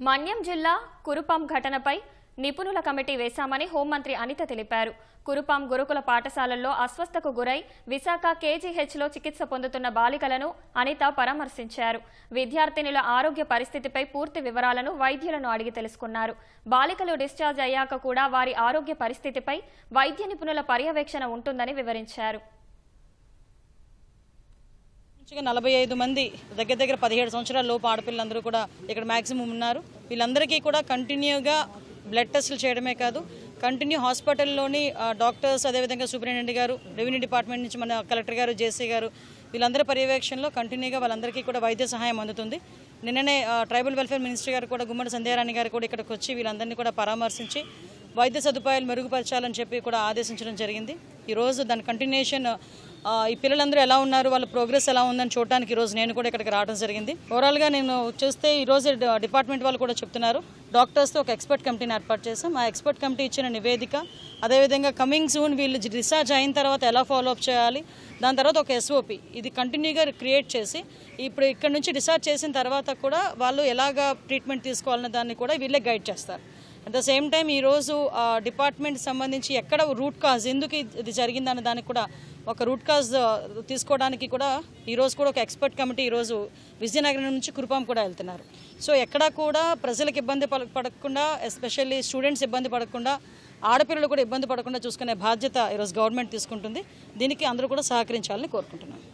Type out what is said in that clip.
మన్యం జిల్లా కురుపాం ఘటనపై నిపుణుల కమిటీ వేశామని హోంమంత్రి అనిత తెలిపారు. కురుపాం గురుకుల పాఠశాలల్లో అస్వస్థకు గురై విశాఖ కేజీహెచ్లో చికిత్స పొందుతున్న బాలికలను అనిత పరామర్శించారు. విద్యార్థినుల ఆరోగ్య పరిస్థితిపై పూర్తి వివరాలను వైద్యులను అడిగి తెలుసుకున్నారు. బాలికలు డిశ్చార్జ్ అయ్యాక కూడా వారి ఆరోగ్య పరిస్థితిపై వైద్య నిపుణుల పర్యవేక్షణ ఉంటుందని వివరించారు. నలభై ఐదు మంది దగ్గర దగ్గర పదిహేడు సంవత్సరాల లోపు ఆడపిల్లలందరూ కూడా ఇక్కడ మ్యాక్సిమం ఉన్నారు. వీళ్ళందరికీ కూడా కంటిన్యూగా బ్లడ్ టెస్టులు చేయడమే కాదు కంటిన్యూ హాస్పిటల్లోని డాక్టర్స్ అదేవిధంగా సూపరింటెండెంట్ గారు రెవెన్యూ డిపార్ట్మెంట్ నుంచి మన కలెక్టర్ గారు జేసీ గారు వీళ్ళందరి పర్యవేక్షణలో కంటిన్యూగా వాళ్ళందరికీ కూడా వైద్య సహాయం అందుతుంది. నిన్ననే ట్రైబల్ వెల్ఫేర్ మినిస్టర్ గారు కూడా గుమ్మడి సంధ్యారాణి గారు కూడా ఇక్కడికి వచ్చి వీళ్ళందరినీ కూడా పరామర్శించి వైద్య సదుపాయాలు మెరుగుపరచాలని చెప్పి కూడా ఆదేశించడం జరిగింది. ఈరోజు దాని కంటిన్యూషన్ ఈ పిల్లలందరూ ఎలా ఉన్నారు వాళ్ళ ప్రోగ్రెస్ ఎలా ఉందని చూడడానికి ఈరోజు నేను కూడా ఇక్కడికి రావడం జరిగింది. ఓవరాల్గా నేను చూస్తే ఈరోజు డిపార్ట్మెంట్ వాళ్ళు కూడా చెప్తున్నారు డాక్టర్స్తో ఒక ఎక్స్పర్ట్ కమిటీని ఏర్పాటు చేసాం ఆ ఎక్స్పర్ట్ కమిటీ ఇచ్చిన నివేదిక అదేవిధంగా కమింగ్ సూన్ వీళ్ళు డిశ్చార్జ్ అయిన తర్వాత ఎలా ఫాలో అప్ చేయాలి దాని తర్వాత ఒక ఎస్ఓపి ఇది కంటిన్యూగా క్రియేట్ చేసి ఇప్పుడు ఇక్కడ నుంచి డిశ్చార్జ్ చేసిన తర్వాత కూడా వాళ్ళు ఎలాగా ట్రీట్మెంట్ తీసుకోవాలన్న దాన్ని కూడా వీళ్ళే గైడ్ చేస్తారు. అట్ ద సేమ్ టైం ఈరోజు డిపార్ట్మెంట్ సంబంధించి ఎక్కడ రూట్ కాజ్ ఎందుకు ఇది- జరిగిందన్న దానికి కూడా ఒక రూట్ కాజ్ తీసుకోవడానికి కూడా ఈరోజు కూడా ఒక ఎక్స్పర్ట్ కమిటీ ఈరోజు విజయనగరం నుంచి కురుపాం కూడా వెళ్తున్నారు. సో ఎక్కడా కూడా ప్రజలకు ఇబ్బంది పడ- పడకుండా ఎస్పెషల్లీ స్టూడెంట్స్ ఇబ్బంది పడకుండా ఆడపిల్లలు కూడా ఇబ్బంది పడకుండా చూసుకునే బాధ్యత ఈరోజు గవర్నమెంట్ తీసుకుంటుంది. దీనికి అందరూ కూడా సహకరించాలని కోరుకుంటున్నాను.